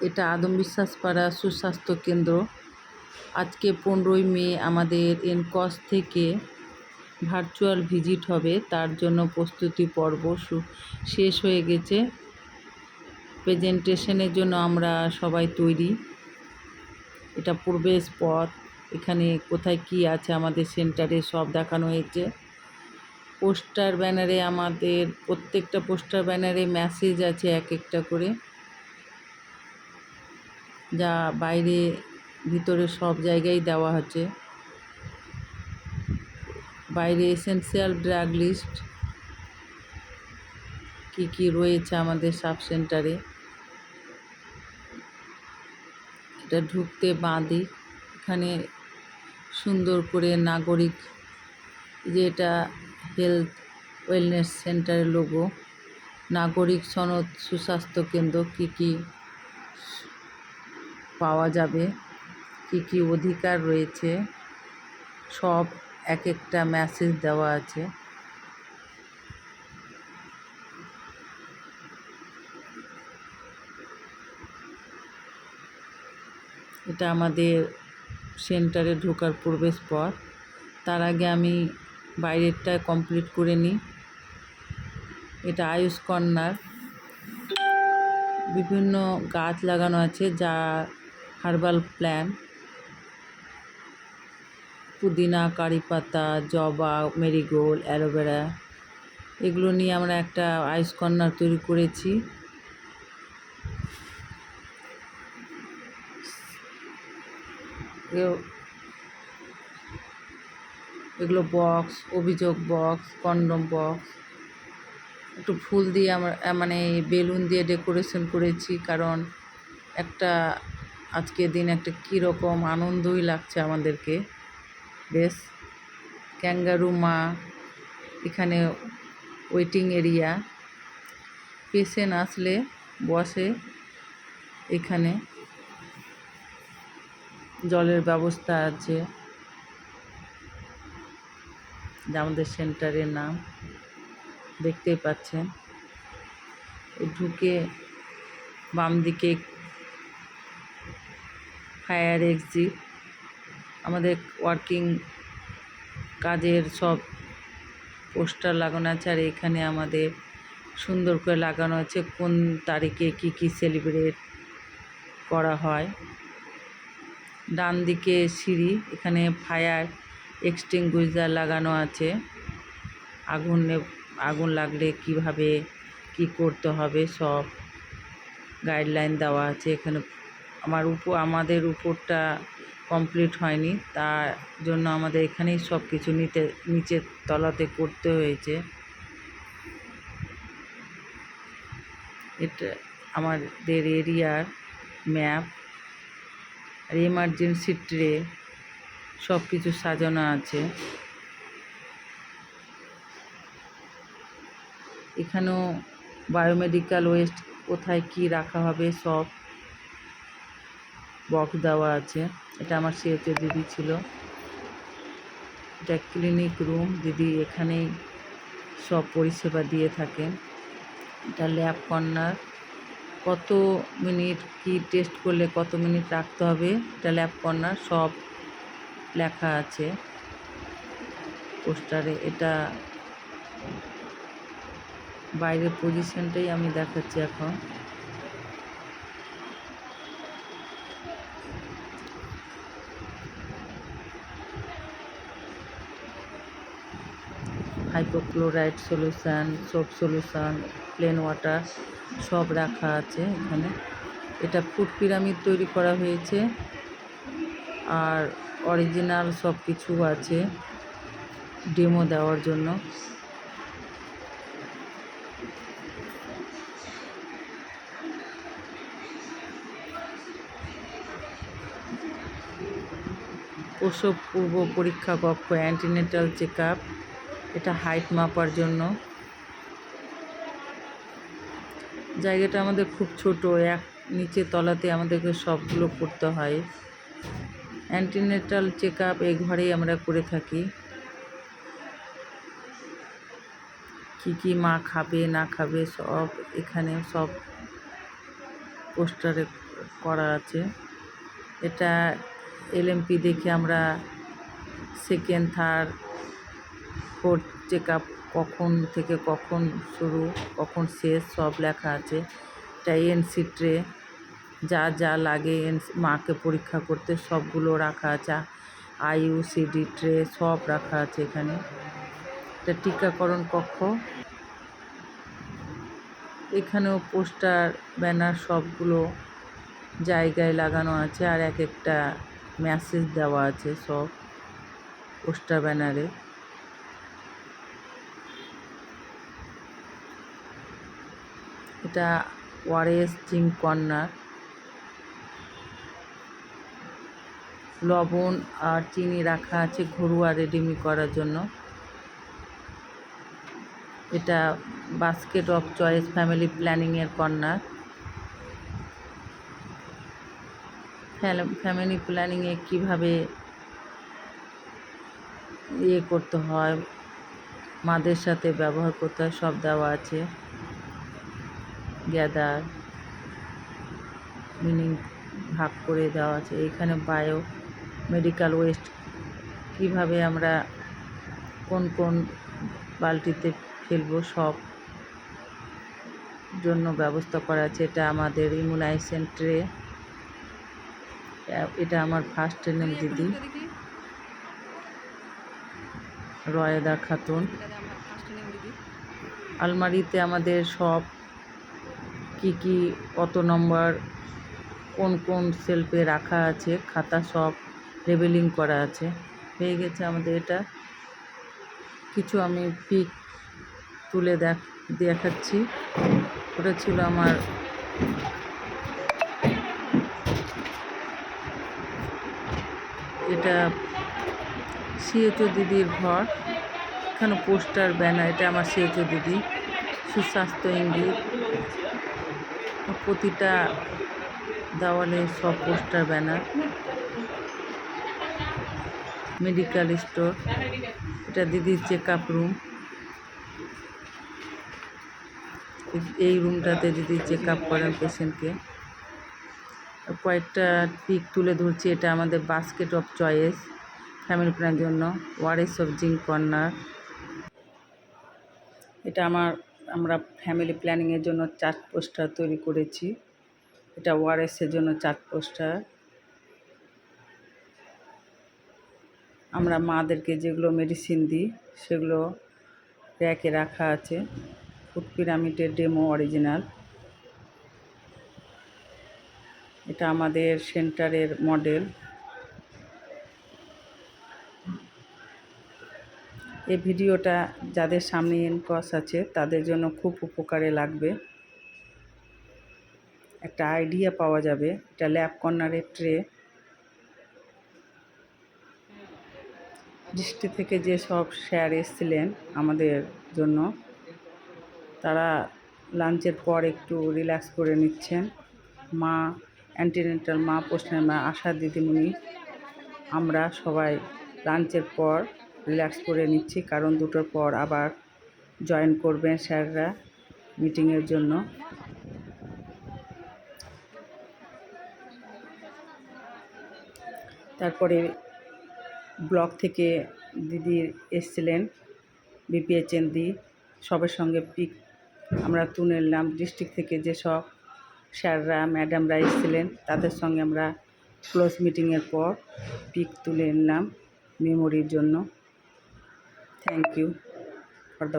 এটা আদম বিশ্বাস পাড়া সুস্বাস্থ্য কেন্দ্র। আজকে পনেরোই মে আমাদের এনকস থেকে ভার্চুয়াল ভিজিট হবে, তার জন্য প্রস্তুতি পর্ব শেষ হয়ে গেছে। প্রেজেন্টেশনের জন্য আমরা সবাই তৈরি। এটা প্রবেশ পথ এখানে কোথায় কি আছে আমাদের সেন্টারে সব দেখানো হয়েছে। পোস্টার ব্যানারে আমাদের, প্রত্যেকটা পোস্টার ব্যানারে মেসেজ আছে এক একটা করে। যা বাইরে, ভিতরে সব জায়গায় দেওয়া হচ্ছে। বাইরে এসেনশিয়াল ড্রাগ লিস্ট কী কী রয়েছে আমাদের সাব সেন্টারে? এটা ঢুকতে বাঁধি। এখানে সুন্দর করে নাগরিক, যে এটা হেলথ ওয়েলনেস সেন্টারের লোগো। নাগরিক সনদ, সুস্বাস্থ্য কেন্দ্র কী কী পাওয়া যাবে। কী কী অধিকার রয়েছে? সব এক একটা মেসেজ দেওয়া আছে। এটা আমাদের সেন্টারে ঢোকার প্রবেশ পথ তার আগে আমি বাইরেরটা কমপ্লিট করে নিই। এটা আয়ুষ কর্নার বিভিন্ন গাছ লাগানো আছে যা হার্বাল প্ল্যান, পুদিনা, কারি পাতা, জবা, মেরিগোল্ড, অ্যালোভেরা, এগুলো নিয়ে আমরা একটা আইস কর্নার তৈরি করেছি। এগুলো বক্স, অভিযোগ বক্স, কন্ডম বক্স, একটু ফুল দিয়ে আমরা মানে বেলুন দিয়ে ডেকোরেশন করেছি, কারণ একটা আজকের দিন একটা কীরকম আনন্দই লাগছে আমাদেরকে। বেশ, ক্যাঙ্গারু মা, এখানে ওয়েটিং এরিয়া। পেশেন্ট আসলে বসে এখানে। জলের ব্যবস্থা আছে। আমাদের সেন্টারের নাম দেখতেই পাচ্ছেন। ঢুকে বাম দিকে ফায়ার এক্সিট আমাদের ওয়ার্কিং কাজের সব পোস্টার লাগানো আছে আর এখানে আমাদের সুন্দর করে লাগানো আছে কোন তারিখে কি কি সেলিব্রেট করা হয়। ডান দিকে সিঁড়ি, এখানে ফায়ার এক্সটিংগুইজার লাগানো আছে। আগুনে আগুন লাগলে কীভাবে কি করতে হবে সব গাইডলাইন দেওয়া আছে এখানে। আমার উপর, আমাদের উপরটা কমপ্লিট হয়নি। তার জন্য আমাদের এখানেই সব কিছু নিতে, নিচের তলাতে করতে হয়েছে। এটা আমাদের এরিয়ার ম্যাপ। আর এমার্জেন্সি ট্রে সব কিছু সাজানো আছে। এখানেও বায়োমেডিক্যাল ওয়েস্ট কোথায় কি রাখা হবে সব বক্স দেওয়া আছে। এটা আমার সিএতে দিদি ছিল। এটা ক্লিনিক রুম দিদি এখানেই সব পরিষেবা দিয়ে থাকেন এটা ল্যাব কর্নার কত মিনিট কি টেস্ট করলে কত মিনিট রাখতে হবে? এটা ল্যাব কর্নার সব লেখা আছে। পোস্টারে এটা বাইরের পজিশনটাই আমি দেখাচ্ছি এখন। Hypochloride solution soap solution plain water সব রাখা আছে এখানে। এটা ফুড পিরামিড তৈরি করা হয়েছে। আর অরিজিনাল সব কিছু আছে ডেমো দেওয়ার জন্য। প্রসব পূর্ব পরীক্ষা কক্ষ অ্যান্টিনেটাল চেক আপ এটা হাইট মাপার জন্য। জায়গাটা আমাদের খুব ছোট, এক নিচে তলাতে আমাদেরকে সবগুলো করতে হয়। অ্যান্টিনেটাল চেক আপ এই ঘরেই আমরা করে থাকি। কি কি মা খাবে, না খাবে, সব এখানে সব পোস্টারে করা আছে। এটা এলএমপি দেখে আমরা second third fourth check up কখন থেকে কখন শুরু, কখন শেষ, সব লেখা আছে। এটা এনসি ট্রে যা যা লাগে এনসি মাকে পরীক্ষা করতে সবগুলো রাখা আছে। আইইউসিডি ট্রে সব রাখা আছে এখানে। এটা টিকাকরণ কক্ষ। এখানেও পোস্টার, ব্যানার সবগুলো জায়গায় লাগানো আছে আর এক একটা মেসেজ দেওয়া আছে সব পোস্টার, ব্যানারে। এটা ওয়ারেস জিঙ্ক কর্নার। লবণ আর চিনি রাখা আছে ঘরোয়া রেডিমি করার জন্য। এটা বাস্কেট অফ চয়েস ফ্যামিলি প্ল্যানিংয়ের কর্নার। ফ্যামিলি প্ল্যানিংয়ে কীভাবে ইয়ে করতে হয়, মাদের সাথে ব্যবহার করতে হয়, সব দেওয়া আছে। গ্যাদার মিনিং ভাগ করে দেওয়া আছে। এখানে বায়ো মেডিকেল ওয়েস্ট কীভাবে আমরা কোন কোন বালতিতে ফেলব সব জন্য ব্যবস্থা করা আছে। এটা আমাদের ইমিউনাইজেশন ট্রে এটা আমার ফার্স্ট নেম দিদি। রয়েদা খাতুন। আলমারিতে আমাদের সব কি কি, কত নম্বর, কোন কোন সেলফে রাখা আছে, খাতা সব লেবেলিং করা আছে। হয়ে গেছে আমাদের এটা। কিছু আমি পিক তুলে দেখ, দেখাচ্ছি। ওটা ছিল আমার এটা সিএচও দিদির ঘর। এখানে পোস্টার, ব্যানার, এটা আমার সিএচও দিদি। সুস্বাস্থ্য ইঙ্গিত। প্রতিটা দেওয়ালে সব পোস্টার, ব্যানার। Medical store. এটা দিদির চেক আপ রুম। এই রুমটাতে দিদি চেক আপ করেন পেশেন্টকে। কয়েকটা পিক তুলে ধরছি, এটা আমাদের বাস্কেট অফ চয়েস ফ্যামিলি প্ল্যানের জন্য। ওয়ারেস অফ জিঙ্ক কর্নার এটা আমার আমরা ফ্যামিলি প্ল্যানিংয়ের জন্য চার্ট পোস্টার তৈরি করেছি। এটা ওয়ারেসের জন্য চার্ট পোস্টার আমরা মাদেরকে যেগুলো মেডিসিন দিই, সেগুলো র্যাকে রাখা আছে। ফুড পিরামিডের ডেমো অরিজিনাল এটা আমাদের সেন্টারের মডেল এই ভিডিওটা যাদের সামনে এনকস আছে, তাদের জন্য খুব উপকারে লাগবে। একটা আইডিয়া পাওয়া যাবে, এটা ল্যাব কর্নারের ট্রে। দৃষ্টি থেকে যে সব স্যার এসেছিলেন আমাদের জন্য, তারা লাঞ্চের পর একটু রিল্যাক্স করে নিচ্ছেন। মা অ্যান্টিনেন্টাল মা পোস্টের মা, আশা দিদিমণি, আমরা সবাই লাঞ্চের পর রিল্যাক্স করে নিচ্ছি, কারণ দুটোর পর আবার জয়েন করবেন স্যাররা মিটিংয়ের জন্য। তারপরে ব্লক থেকে দিদি এসছিলেন বিপিএচএন দি সবার সঙ্গে পিক আমরা তুলে নিলাম। ডিস্ট্রিক্ট থেকে যেসব স্যাররা ম্যাডামরা এসেছিলেন, তাদের সঙ্গে আমরা ক্লোজ মিটিংয়ের পর পিক তুলে নিলাম মেমোরির জন্য। thank you for the